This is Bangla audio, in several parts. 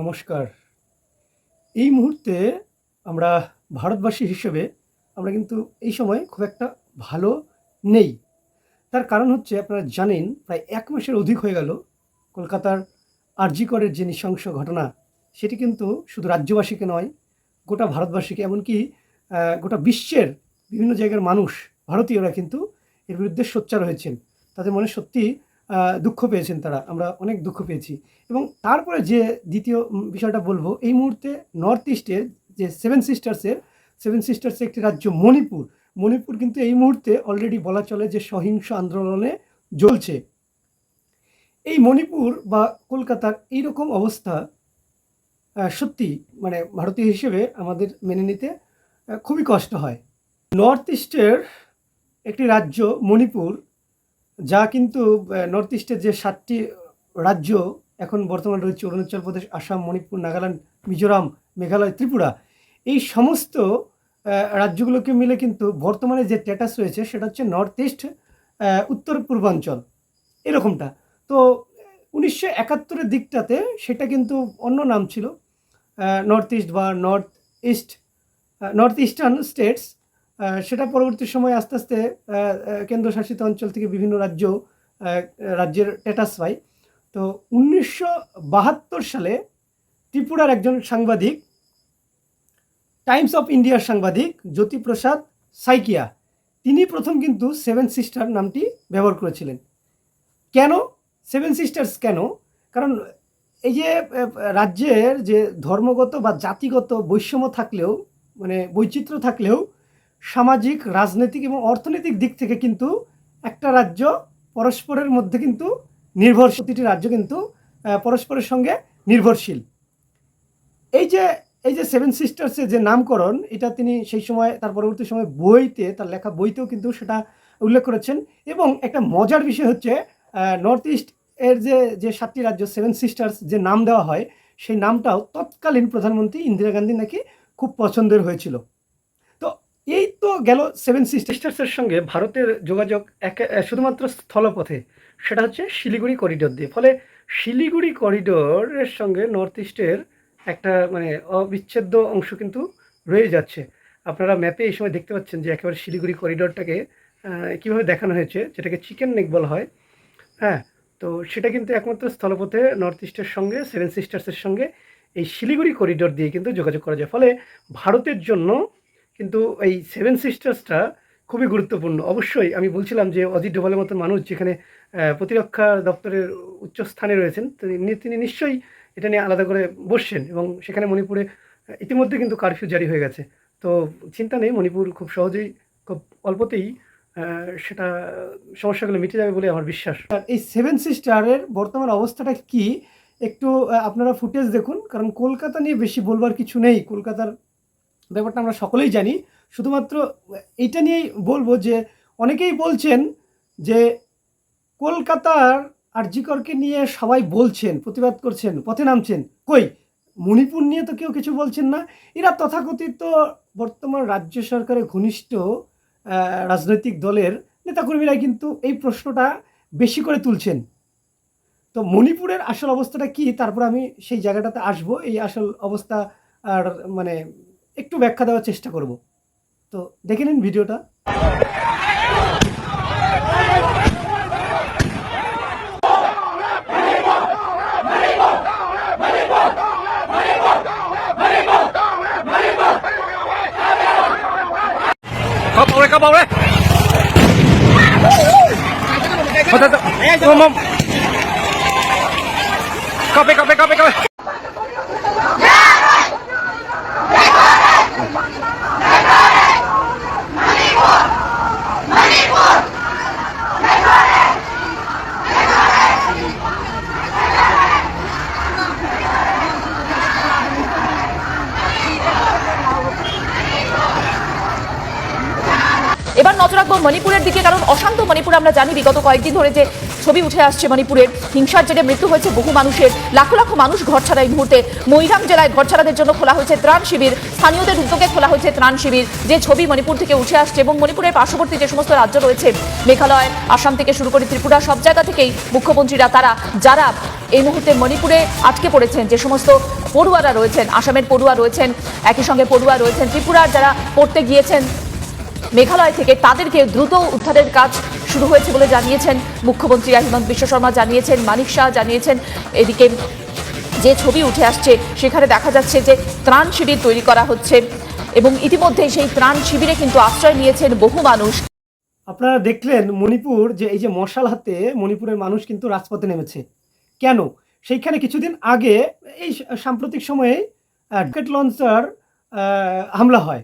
নমস্কার। এই মুহূর্তে আমরা ভারতবাসী হিসেবে আমরা কিন্তু এই সময় খুব একটা ভালো নেই। তার কারণ হচ্ছে আপনারা জানেন প্রায় এক মাসের অধিক হয়ে গেল কলকাতার আরজিকরের যে নৃশংস ঘটনা, সেটি কিন্তু শুধু রাজ্যবাসীকে নয়, গোটা ভারতবাসীকে, এমনকি গোটা বিশ্বের বিভিন্ন জায়গার মানুষ, ভারতীয়রা কিন্তু এর বিরুদ্ধে সোচ্চার হয়েছেন। তাদের মনে সত্যি দুঃখ পেয়েছেন তারা, আমরা অনেক দুঃখ পেয়েছি। এবং তারপরে যে দ্বিতীয় বিষয়টা বলব, এই মুহূর্তে নর্থ ইস্টের যে সেভেন সিস্টার্সের সেভেন সিস্টার্সের একটি রাজ্য মণিপুর। মণিপুর কিন্তু এই মুহূর্তে অলরেডি বলা চলে যে সহিংস আন্দোলনে জ্বলছে। এই মণিপুর বা কলকাতার এইরকম অবস্থা সত্যি মানে ভারতীয় হিসেবে আমাদের মেনে নিতে খুবই কষ্ট হয়। নর্থ ইস্টের একটি রাজ্য মণিপুর যা কিন্তু নর্থ ইস্টের যে সাতটি রাজ্য এখন বর্তমান রয়েছে, অরুণাচল প্রদেশ, আসাম, মণিপুর, নাগাল্যান্ড, মিজোরাম, মেঘালয়, ত্রিপুরা, এই সমস্ত রাজ্যগুলোকে মিলে কিন্তু বর্তমানে যে স্ট্যাটাস রয়েছে সেটা হচ্ছে নর্থ ইস্ট উত্তর পূর্বাঞ্চল। এরকমটা। তো উনিশশো একাত্তরের দিকটাতে সেটা কিন্তু অন্য নাম ছিল নর্থ ইস্ট বা north east north eastern states সেটা পরবর্তী সময় আস্তে আস্তে কেন্দ্রশাসিত অঞ্চল থেকে বিভিন্ন রাজ্য রাজ্যের স্ট্যাটাস পায়। তো উনিশশো বাহাত্তর সালে ত্রিপুরার একজন সাংবাদিক, টাইমস অফ ইন্ডিয়ার সাংবাদিক জ্যোতিপ্রসাদ সাইকিয়া, তিনি প্রথম কিন্তু সেভেন সিস্টার নামটি ব্যবহার করেছিলেন। কেন? সেভেন সিস্টার্স কেন? কারণ এই যে রাজ্যের যে ধর্মগত বা জাতিগত বৈষম্য থাকলেও মানে বৈচিত্র্য থাকলেও সামাজিক, রাজনৈতিক এবং অর্থনৈতিক দিক থেকে কিন্তু একটা রাজ্য পরস্পরের মধ্যে কিন্তু নির্ভর প্রতিটি রাজ্য কিন্তু পরস্পরের সঙ্গে নির্ভরশীল। এই যে এই যে সেভেন সিস্টার্সের যে নামকরণ, এটা তিনি সেই সময়, তার পরবর্তী সময় বইতে, তার লেখা বইতেও কিন্তু সেটা উল্লেখ করেছেন। এবং একটা মজার বিষয় হচ্ছে নর্থ ইস্ট এর যে যে সাতটি রাজ্য সেভেন সিস্টার্স যে নাম দেওয়া হয়, সেই নামটাও তৎকালীন প্রধানমন্ত্রী ইন্দিরা গান্ধী নাকি খুব পছন্দের হয়েছিল। এই তো গেল সেভেন সিস্টার্সের সঙ্গে ভারতের যোগাযোগ এক শুধুমাত্র স্থলপথে। সেটা হচ্ছে শিলিগুড়ি করিডোর দিয়ে। ফলে শিলিগুড়ি করিডোরের সঙ্গে নর্থ ইস্টের একটা মানে অবিচ্ছেদ্য অংশ কিন্তু রয়ে যাচ্ছে। আপনারা ম্যাপে এই সময় দেখতে পাচ্ছেন যে একেবারে শিলিগুড়ি করিডোরটাকে কীভাবে দেখানো হয়েছে, যেটাকে চিকেন নেক বলা হয়। হ্যাঁ তো সেটা কিন্তু একমাত্র স্থলপথে নর্থ ইস্টের সঙ্গে সেভেন সিস্টার্সের সঙ্গে এই শিলিগুড়ি করিডোর দিয়ে কিন্তু যোগাযোগ করা যায়। ফলে ভারতের জন্য কিন্তু এই সেভেন সিস্টার্সটা খুবই গুরুত্বপূর্ণ। অবশ্যই আমি বলছিলাম যে অজিত ডোভালের মতো মানুষ যেখানে প্রতিরক্ষা দপ্তরের উচ্চস্থানে রয়েছেন, তিনি তিনি নিশ্চয়ই এটা নিয়ে আলাদা করে বসছেন এবং সেখানে মণিপুরে ইতিমধ্যে কিন্তু কারফিউ জারি হয়ে গেছে। তো চিন্তা নেই, মণিপুর খুব সহজেই, খুব অল্পতেই সেটা সমস্যাগুলো মিটে যাবে বলে আমার বিশ্বাস। আর এই সেভেন সিস্টারের বর্তমান অবস্থাটা কি? একটু আপনারা ফুটেজ দেখুন, কারণ কলকাতা নিয়ে বেশি বলবার কিছু নেই। কলকাতার ব্যাপারটা আমরা সকলেই জানি। শুধুমাত্র এইটা নিয়েই বলব যে, অনেকেই বলছেন যে, কলকাতার আরজিকরকে নিয়ে সবাই বলছেন, প্রতিবাদ করছেন, পথে নামছেন। কই? মণিপুর নিয়ে তো কেউ কিছু বলছেন না। এরা তথাকথিত বর্তমান রাজ্য সরকারের ঘনিষ্ঠ রাজনৈতিক দলের নেতাকর্মীরা কিন্তু এই প্রশ্নটা বেশি করে তুলছেন। তো মণিপুরের আসল অবস্থাটা কি? তারপর আমি সেই জায়গাটাতে আসব। এই আসল অবস্থা আর মানে একটু ব্যাখ্যা দেওয়ার চেষ্টা করব। তো দেখে নিন ভিডিওটা। Có bầu đây, có মণিপুরের দিকে, কারণ অশান্ত মণিপুর আমরা জানি বিগত কয়েকদিন ধরে যে ছবি উঠে আসছে মণিপুরের। হিংসার জেরে মৃত্যু হয়েছে বহু মানুষের। লাখো লাখো মানুষ ঘর ছাড়া এই মুহূর্তে। মৈরাম জেলায় ঘর ছাড়াদের জন্য খোলা হয়েছে ত্রাণ শিবির। স্থানীয়দের উদ্যোগে খোলা হয়েছে ত্রাণ শিবির। যে ছবি মণিপুর থেকে উঠে আসছে এবং মণিপুরের পার্শ্ববর্তী যে সমস্ত রাজ্য রয়েছে, মেঘালয়, আসাম থেকে শুরু করে ত্রিপুরা, সব জায়গা থেকেই মুখ্যমন্ত্রীরা, তারা, যারা এই মুহূর্তে মণিপুরে আটকে পড়েছেন, যে সমস্ত পড়ুয়ারা রয়েছেন, আসামের পড়ুয়া রয়েছেন, একই সঙ্গে পড়ুয়া রয়েছেন, ত্রিপুরার যারা পড়তে গিয়েছেন মেঘালয় থেকে তাদেরকে দ্রুত উদ্ধারের কাজ শুরু হয়েছে বলে জানিয়েছেন মুখ্যমন্ত্রী হিমন্ত বিশ্ব শর্মা, জানিয়েছেন মানিক শাহ, জানিয়েছেন এদিকে যে ছবি উঠে আসছে সেখানে দেখা যাচ্ছে যে ত্রাণ শিবির তৈরি করা হচ্ছে এবং ইতিমধ্যে সেই ত্রাণ শিবিরে কিন্তু আশ্রয় নিয়েছেন বহু মানুষ। আপনারা দেখলেন মণিপুর যে এই যে মশাল হাতে মণিপুরের মানুষ কিন্তু রাজপথে নেমেছে। কেন? সেইখানে কিছুদিন আগে এই সাম্প্রতিক সময়ে রকেট লঞ্চার হামলা হয়।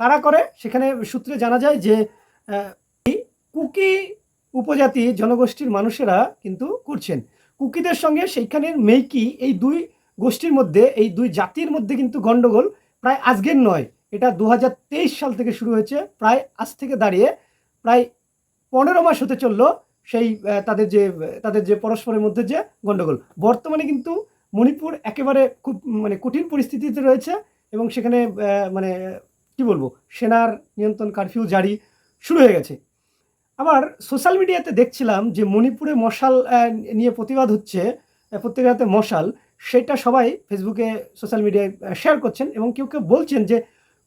কারা করে? সেখানে সূত্রে জানা যায় যে কুকি উপজাতি জনগোষ্ঠীর মানুষেরা কিন্তু করছেন। কুকিদের সঙ্গে সেইখানের মেইকি এই দুই গোষ্ঠীর মধ্যে, এই দুই জাতির মধ্যে কিন্তু গন্ডগোল প্রায় আজকের নয়। এটা দু হাজার তেইশ সাল থেকে শুরু হয়েছে, প্রায় আজ থেকে দাঁড়িয়ে প্রায় পনেরো মাস হতে চলল সেই তাদের যে তাদের যে পরস্পরের মধ্যে যে গণ্ডগোল বর্তমানে কিন্তু মণিপুর একেবারে খুব মানে কঠিন পরিস্থিতিতে রয়েছে এবং সেখানে মানে কি বলব, সেনার নিয়ন্ত্রণ কারফিউ জারি শুরু হয়ে গেছে। আবার সোশ্যাল মিডিয়াতে দেখছিলাম যে মণিপুরে মশাল নিয়ে প্রতিবাদ হচ্ছে হাতে মশাল, সেটা সবাই ফেসবুকে সোশ্যাল মিডিয়ায় শেয়ার করছেন এবং কেউ কেউ বলছেন যে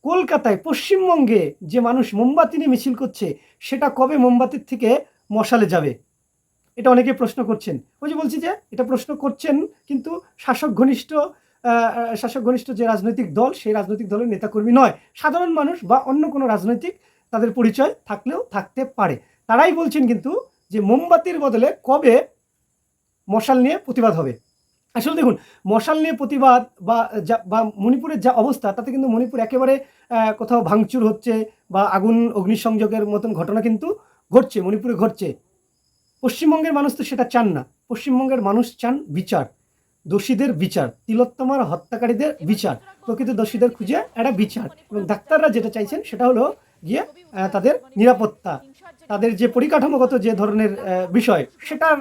কলকাতায় পশ্চিমবঙ্গে যে মানুষ মোমবাতি নিয়ে মিছিল করছে, সেটা কবে মোমবাতির থেকে মশালে যাবে? এটা অনেকে প্রশ্ন করছেন। ওই যে বলছি যে, এটা প্রশ্ন করছেন কিন্তু শাসক ঘনিষ্ঠ শাসক ঘনিষ্ঠ যে রাজনৈতিক দল, সেই রাজনৈতিক দলের নেতাকর্মী নয়। সাধারণ মানুষ বা অন্য কোনো রাজনৈতিক তাদের পরিচয় থাকলেও থাকতে পারে। তারাই বলছেন কিন্তু যে মোমবাতির বদলে কবে মশাল নিয়ে প্রতিবাদ হবে? আসলে দেখুন, মশাল নিয়ে প্রতিবাদ বা যা, বা মণিপুরের যা অবস্থা, তাতে কিন্তু মণিপুর একেবারে কোথাও ভাঙচুর হচ্ছে বা আগুন, অগ্নিসংযোগের মতন ঘটনা কিন্তু ঘটছে, মণিপুরে ঘটছে। পশ্চিমবঙ্গের মানুষ তো সেটা চান না। পশ্চিমবঙ্গের মানুষ চান বিচার। দোষীদের বিচার, তিলোত্তমার হত্যাকারীদের বিচার, প্রকৃত দোষীদের খুঁজে একটা বিচার। এবং ডাক্তাররা যেটা চাইছেন সেটা হলো গিয়ে তাদের নিরাপত্তা, তাদের যে পরিকাঠামোগত যে ধরনের বিষয় সেটার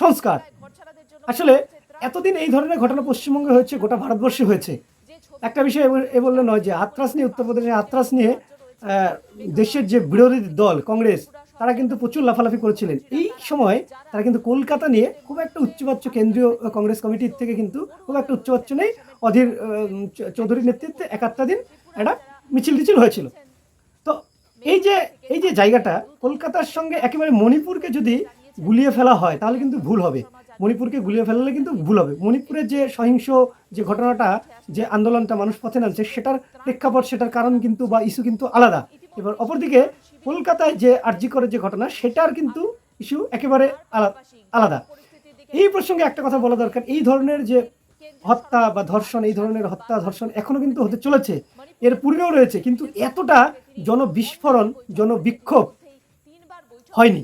সংস্কার। আসলে এতদিন এই ধরনের ঘটনা পশ্চিমবঙ্গে হয়েছে, গোটা ভারতবর্ষে হয়েছে। একটা বিষয় এ বললে নয় যে হাতরাস নিয়ে, উত্তরপ্রদেশের হাতরাস নিয়ে দেশের যে বিরোধী দল, কংগ্রেস তারা কিন্তু প্রচুর লাফালাফি করেছিলেন। এই সময় তারা কিন্তু কলকাতা নিয়ে খুব একটা উচ্চবাচ্য কেন্দ্রীয় কংগ্রেস কমিটির থেকে কিন্তু খুব একটা উচ্চবাচ্য নেই। অধীর চৌধুরীর নেতৃত্বে একাত্তর দিন একটা মিছিল টিছিল হয়েছিল। তো এই যে এই যে জায়গাটা, কলকাতার সঙ্গে একেবারে মণিপুরকে যদি গুলিয়ে ফেলা হয়, তাহলে কিন্তু ভুল হবে। মণিপুরকে গুলিয়ে ফেলালে কিন্তু ভুল হবে। মণিপুরের যে সহিংস যে ঘটনাটা, যে আন্দোলনটা মানুষ পথে নামছে, সেটার প্রেক্ষাপট, সেটার কারণ কিন্তু বা ইস্যু কিন্তু আলাদা। এবার অপরদিকে কলকাতায় যে আর্জি করে যে ঘটনা, সেটার কিন্তু ইস্যু একেবারে আলাদা। এই প্রসঙ্গে একটা কথা বলা দরকার। এই ধরনের যে হত্যা বা ধর্ষণ, এই ধরনের হত্যা, ধর্ষণ এখনও কিন্তু হতে চলেছে। এর পূর্বেও রয়েছে, কিন্তু এতটা জনবিস্ফোরণ, জনবিক্ষোভ হয়নি।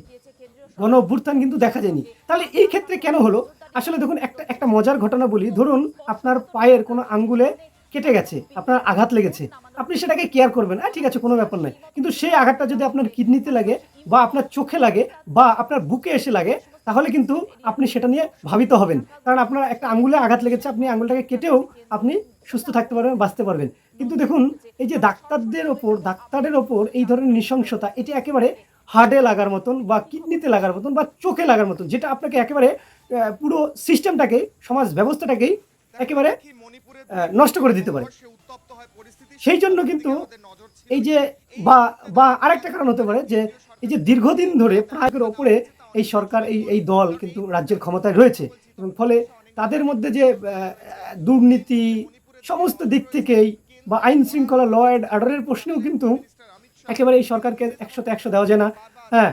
গণ অভ্যুত্থান কিন্তু দেখা যায়নি। তাহলে এই ক্ষেত্রে কেন হলো? আসলে দেখুন, একটা একটা মজার ঘটনা বলি। ধরুন, আপনার পায়ের কোনো আঙ্গুলে কেটে গেছে, আপনার আঘাত লেগেছে, আপনি সেটাকে কেয়ার করবেন। হ্যাঁ ঠিক আছে, কোনো ব্যাপার নয় কিন্তু সেই আঘাতটা যদি আপনার কিডনিতে লাগে বা আপনার চোখে লাগে বা আপনার বুকে এসে লাগে, তাহলে কিন্তু আপনি সেটা নিয়ে ভাবিত হবেন। কারণ আপনার একটা আঙ্গুলে আঘাত লেগেছে, আপনি আঙ্গুলটাকে কেটেও আপনি সুস্থ থাকতে পারবেন বাঁচতে পারবেন। কিন্তু দেখুন, এই যে ডাক্তারদের ওপর, ডাক্তারের ওপর এই ধরনের নৃশংসতা, এটি একেবারে হার্টে লাগার মতন বা কিডনিতে লাগার মতন বা চোখে লাগার মতন, যেটা আপনাকে একেবারে পুরো সিস্টেমটাকে সমাজ ব্যবস্থাটাকেই একেবারে নষ্ট করে দিতে পারে। সেই জন্য কিন্তু এই যে বা বা আরেকটা কারণ হতে পারে যে এই যে দীর্ঘদিন ধরে প্রায়ের ওপরে এই সরকার এই এই দল কিন্তু রাজ্যের ক্ষমতায় রয়েছে এবং ফলে তাদের মধ্যে যে দুর্নীতি সমস্ত দিক থেকেই বা আইন শৃঙ্খলা ল অ্যান্ড অর্ডারের প্রশ্নেও কিন্তু একেবারে এই সরকারকে একশোতে একশো দেওয়া যায় না। হ্যাঁ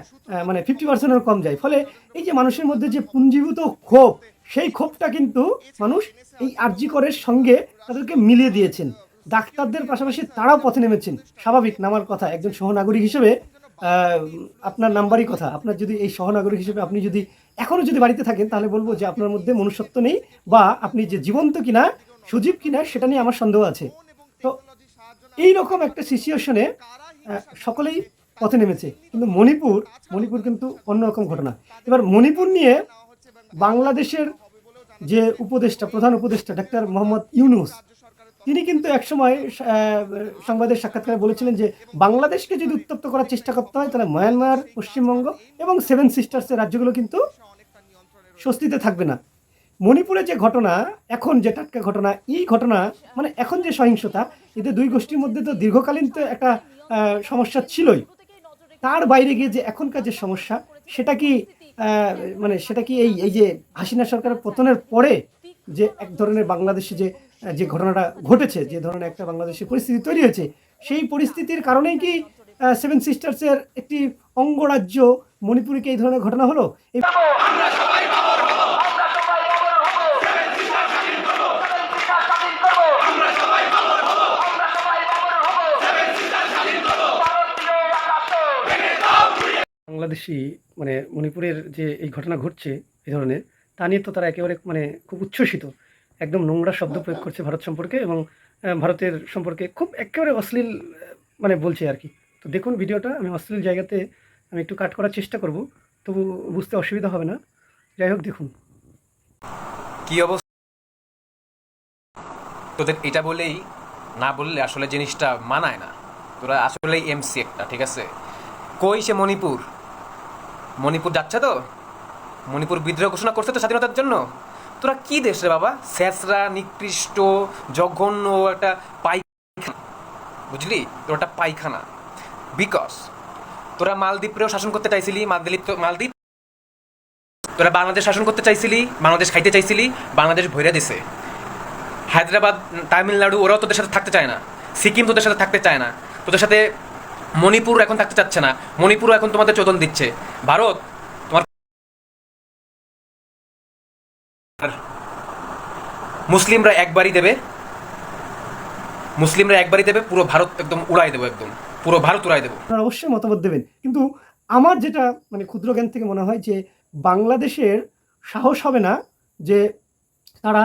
মানে ফিফটি পার্সেন্টের কম যায়। ফলে এই যে মানুষের মধ্যে যে পুঞ্জীভূত ক্ষোভ, সেই ক্ষোভটা কিন্তু মানুষ এই আরজি করের সঙ্গে তাদেরকে মিলিয়ে দিয়েছেন। ডাক্তারদের পাশাপাশি তারাও পথে নেমেছেন। স্বাভাবিক, নামার কথা। একজন সহনাগরিক হিসেবে আপনার নাম্বারই কথা। আপনার যদি এই সহনাগরিক হিসেবে আপনি যদি এখনও যদি বাড়িতে থাকেন, তাহলে বলব যে আপনার মধ্যে মনুষ্যত্ব নেই বা আপনি যে জীবন্ত কিনা, সজীব কিনা, সেটা নিয়ে আমার সন্দেহ আছে। তো এই রকম একটা সিচুয়েশনে সকলেই পথে নেমেছে। কিন্তু মণিপুর মণিপুর কিন্তু অন্যরকম ঘটনা। এবার মণিপুর নিয়ে বাংলাদেশের যে উপদেষ্টা, প্রধান উপদেষ্টা, ডাক্তার মোহাম্মদ ইউনুস, তিনি কিন্তু একসময় সংবাদের সাক্ষাৎকারে বলেছিলেন যে, বাংলাদেশকে যদি উত্তপ্ত করার চেষ্টা করতে হয়, তাহলে মায়ানমার, পশ্চিমবঙ্গ এবং সেভেন সিস্টার্সের রাজ্যগুলো কিন্তু স্বস্তিতে থাকবে না। মণিপুরে যে ঘটনা, এখন যে টাটকা ঘটনা, এই ঘটনা মানে এখন যে সহিংসতা, এতে দুই গোষ্ঠীর মধ্যে তো দীর্ঘকালীন তো একটা সমস্যা ছিলই। তার বাইরে গিয়ে যে এখনকার যে সমস্যা, সেটা কি মানে সেটা কি এই এই যে হাসিনা সরকারের পতনের পরে যে এক ধরনের বাংলাদেশে যে যে ঘটনাটা ঘটেছে, যে ধরনের একটা বাংলাদেশের পরিস্থিতি তৈরি হয়েছে, সেই পরিস্থিতির কারণেই কি সেভেন সিস্টার্সের একটি অঙ্গরাজ্য মণিপুরকে এই ধরনের ঘটনা হলো? বাংলাদেশি মানে মণিপুরের যে এই ঘটনা ঘটছে এই ধরনের, তা নিয়ে তো তারা একেবারে মানে খুব উচ্ছ্বসিত। একদম নোংরা শব্দ প্রয়োগ করছে ভারত সম্পর্কে এবং ভারতের সম্পর্কে খুব একেবারে অশ্লীল মানে বলছে আর কি। তো দেখুন ভিডিওটা, আমি অশ্লীল জায়গাতে আমি একটু কাট করার চেষ্টা করব, তবু বুঝতে অসুবিধা হবে না। যাই হোক, দেখুন। কি অবস্থা? তোদের এটা বলেই, না বললে আসলে জিনিসটা মানায় না। তোরা আসলেই এমসি একটা, ঠিক আছে? কই সে মণিপুর? মণিপুর যাচ্ছে তো? মণিপুর বিদ্রোহ ঘোষণা করছে তো স্বাধীনতার জন্য? তোরা কি দেশ রে বাবা? স্যাসরা নিকৃষ্ট, জঘন্য, একটা পায়খানা। বুঝলি? তোর একটা পায়খানা। বিকজ তোরা মালদ্বীপেও শাসন করতে চাইছিলি, মালদ্বীপ তো মালদ্বীপ? তোরা বাংলাদেশ শাসন করতে চাইছিলি, বাংলাদেশ খাইতে চাইছিলি, বাংলাদেশ ভৈরা দিছে। হায়দ্রাবাদ, তামিলনাড়ু, ওরাও তোদের সাথে থাকতে চায় না। সিকিম তোদের সাথে থাকতে চায় না। তোদের সাথে মণিপুর এখন থাকতে চাচ্ছে না। মণিপুরও এখন তোমাদের চোদন দিচ্ছে। ভারত, তোমার মুসলিমরা একবারই দেবে। মুসলিমরা একবারই দেবে, পুরো ভারত একদম উড়াই দেবো একদম। পুরো ভারত উড়াই দেবো। আপনারা অবশ্যই মতামত দেবেন। কিন্তু আমার যেটা মানে ক্ষুদ্র জ্ঞান থেকে মনে হয় যে, বাংলাদেশের সাহস হবে না যে তারা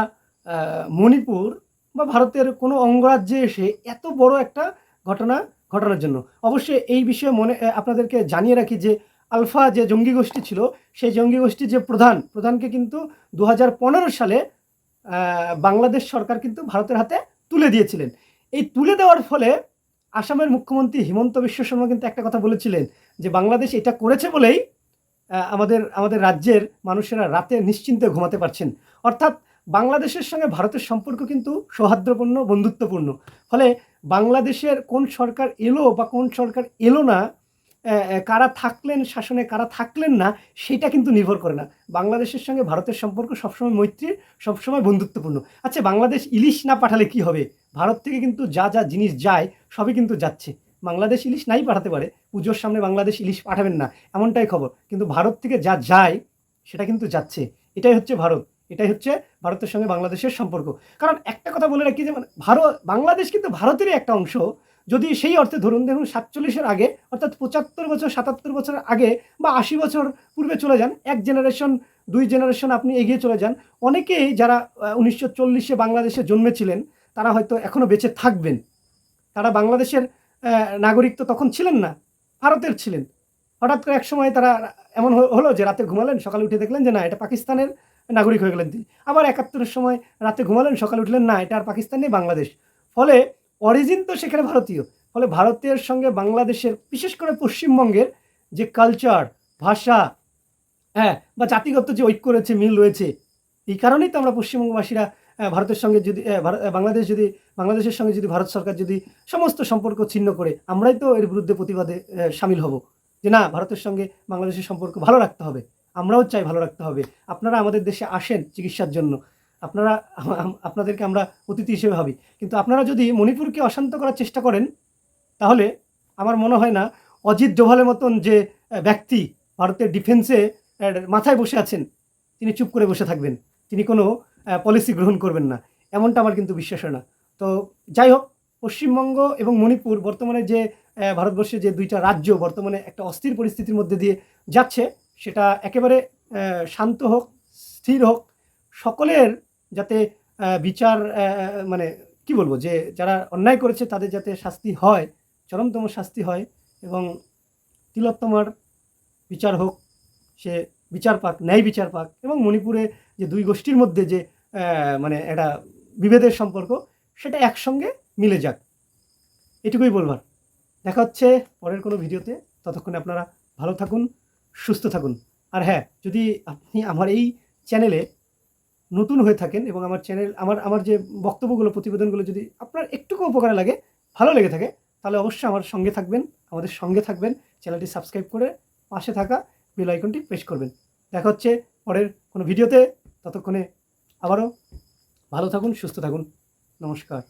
মণিপুর বা ভারতের কোনো অঙ্গরাজ্যে এসে এত বড় একটা ঘটনা ঘটানোর জন্য। অবশ্যই এই বিষয়ে মনে আপনাদেরকে জানিয়ে রাখি যে আলফা যে জঙ্গি গোষ্ঠী ছিল, সেই জঙ্গি গোষ্ঠীর যে প্রধান, প্রধানকে কিন্তু দু হাজার পনেরো সালে বাংলাদেশ সরকার কিন্তু ভারতের হাতে তুলে দিয়েছিলেন। এই তুলে দেওয়ার ফলে আসামের মুখ্যমন্ত্রী হিমন্ত বিশ্ব শর্মা কিন্তু একটা কথা বলেছিলেন যে বাংলাদেশ এটা করেছে বলেই আমাদের আমাদের রাজ্যের মানুষেরা রাতে নিশ্চিন্তে ঘুমাতে পারছেন। অর্থাৎ বাংলাদেশের সঙ্গে ভারতের সম্পর্ক কিন্তু সৌহার্দ্যপূর্ণ, বন্ধুত্বপূর্ণ। ফলে বাংলাদেশের কোন সরকার এলো বা কোন সরকার এলো না কারা থাকলেন, শাসনে কারা থাকলেন না, সেটা কিন্তু নির্ভর করে না। বাংলাদেশের সঙ্গে ভারতের সম্পর্ক সবসময় মৈত্রী, সবসময় বন্ধুত্বপূর্ণ। আচ্ছা বাংলাদেশ ইলিশ না পাঠালে কি হবে? ভারত থেকে কিন্তু যা যা জিনিস যায়, সবই কিন্তু যাচ্ছে। বাংলাদেশ ইলিশ নাই পাঠাতে পারে, পুজোর সামনে বাংলাদেশ ইলিশ পাঠাবেন না, এমনটাই খবর। কিন্তু ভারত থেকে যা যায়, সেটা কিন্তু যাচ্ছে। এটাই হচ্ছে ভারত। এটাই হচ্ছে ভারতের সঙ্গে বাংলাদেশের সম্পর্ক। কারণ একটা কথা বলে রাখি যে মানে ভারত, বাংলাদেশ কিন্তু ভারতেরই একটা অংশ। যদি সেই অর্থে ধরুন দেখুন সাতচল্লিশের আগে, অর্থাৎ পঁচাত্তর বছর, সাতাত্তর বছর আগে বা আশি বছর পূর্বে চলে যান, এক জেনারেশন দুই জেনারেশন আপনি এগিয়ে চলে যান, অনেকেই যারা উনিশশো চল্লিশে বাংলাদেশে জন্মেছিলেন, তারা হয়তো এখনও বেঁচে থাকবেন। তারা বাংলাদেশের নাগরিক তো তখন ছিলেন না, ভারতের ছিলেন। হঠাৎ করে এক সময় তারা এমন হলো যে, রাতে ঘুমালেন, সকালে উঠে দেখলেন যে, না, এটা পাকিস্তানের নাগরিক হয়ে গেলেন তিনি। আবার একাত্তরের সময় রাতে ঘুমালেন, সকালে উঠলেন, না, এটা আর পাকিস্তান নেই, বাংলাদেশ। ফলে অরিজিন তো সেখানে ভারতীয়। ফলে ভারতের সঙ্গে বাংলাদেশের, বিশেষ করে পশ্চিমবঙ্গের যে কালচার ভাষা হ্যাঁ বা জাতিগত যে ঐক্য রয়েছে, মিল রয়েছে, এই কারণেই তো আমরা পশ্চিমবঙ্গবাসীরা ভারতের সঙ্গে যদি বাংলাদেশ যদি, বাংলাদেশের সঙ্গে যদি ভারত সরকার যদি সমস্ত সম্পর্ক ছিন্ন করে, আমরাই তো এর বিরুদ্ধে প্রতিবাদে সামিল হব। যে না, ভারতের সঙ্গে বাংলাদেশের সম্পর্ক ভালো রাখতে হবে। আমরাও চাই ভালো রাখতে হবে। আপনারা আমাদের দেশে আসেন চিকিৎসার জন্য। আপনারা আপনাদেরকে আমরা অতিথি হিসেবে ভাবি। কিন্তু আপনারা যদি মণিপুরকে অশান্ত করার চেষ্টা করেন, তাহলে আমার মনে হয় না অজিত ডোভালের মতন যে ব্যক্তি ভারতের ডিফেন্সে মাথায় বসে আছেন, তিনি চুপ করে বসে থাকবেন। তিনি কোনো পলিসি গ্রহণ করবেন না। এমনটা আমার কিন্তু বিশ্বাস হয় না। তো যাই হোক, পশ্চিমবঙ্গ এবং মণিপুর বর্তমানে যে ভারতবর্ষে যে দুইটা রাজ্য বর্তমানে একটা অস্থির পরিস্থিতির মধ্যে দিয়ে যাচ্ছে সেটা একেবারে শান্ত হোক, স্থির হোক, সকলের যাতে বিচার মানে কি বলব যে যারা অন্যায় করেছে তাদের যাতে শাস্তি হয়, চরমতম শাস্তি হয় এবং তিলোত্তমার বিচার হোক, সে বিচার পাক, ন্যায় বিচার পাক এবং মণিপুরে যে দুই গোষ্ঠীর মধ্যে যে মানে একটা বিভেদের সম্পর্ক, সেটা একসঙ্গে মিলে যাক। এটুকুই বলবার। দেখা হচ্ছে পরের কোনো ভিডিওতে। ততক্ষণে আপনারা ভালো থাকুন। সুস্থ থাকুন। আর হ্যাঁ যদি আপনি আমার এই চ্যানেলে নতুন হয়ে থাকেন এবং আমার চ্যানেল, আমার আমার যে বক্তব্যগুলো, প্রতিবেদনগুলো যদি আপনার একটুকু উপকারে লাগে, ভালো লেগে থাকে, তাহলে অবশ্যই আমার সঙ্গে থাকবেন, আমাদের সঙ্গে থাকবেন, চ্যানেলটি সাবস্ক্রাইব করে পাশে থাকা বেল আইকনটি প্রেস করবেন। দেখা হচ্ছে পরের কোনো ভিডিওতে, ততক্ষণে আবারও ভালো থাকুন, সুস্থ থাকুন। নমস্কার।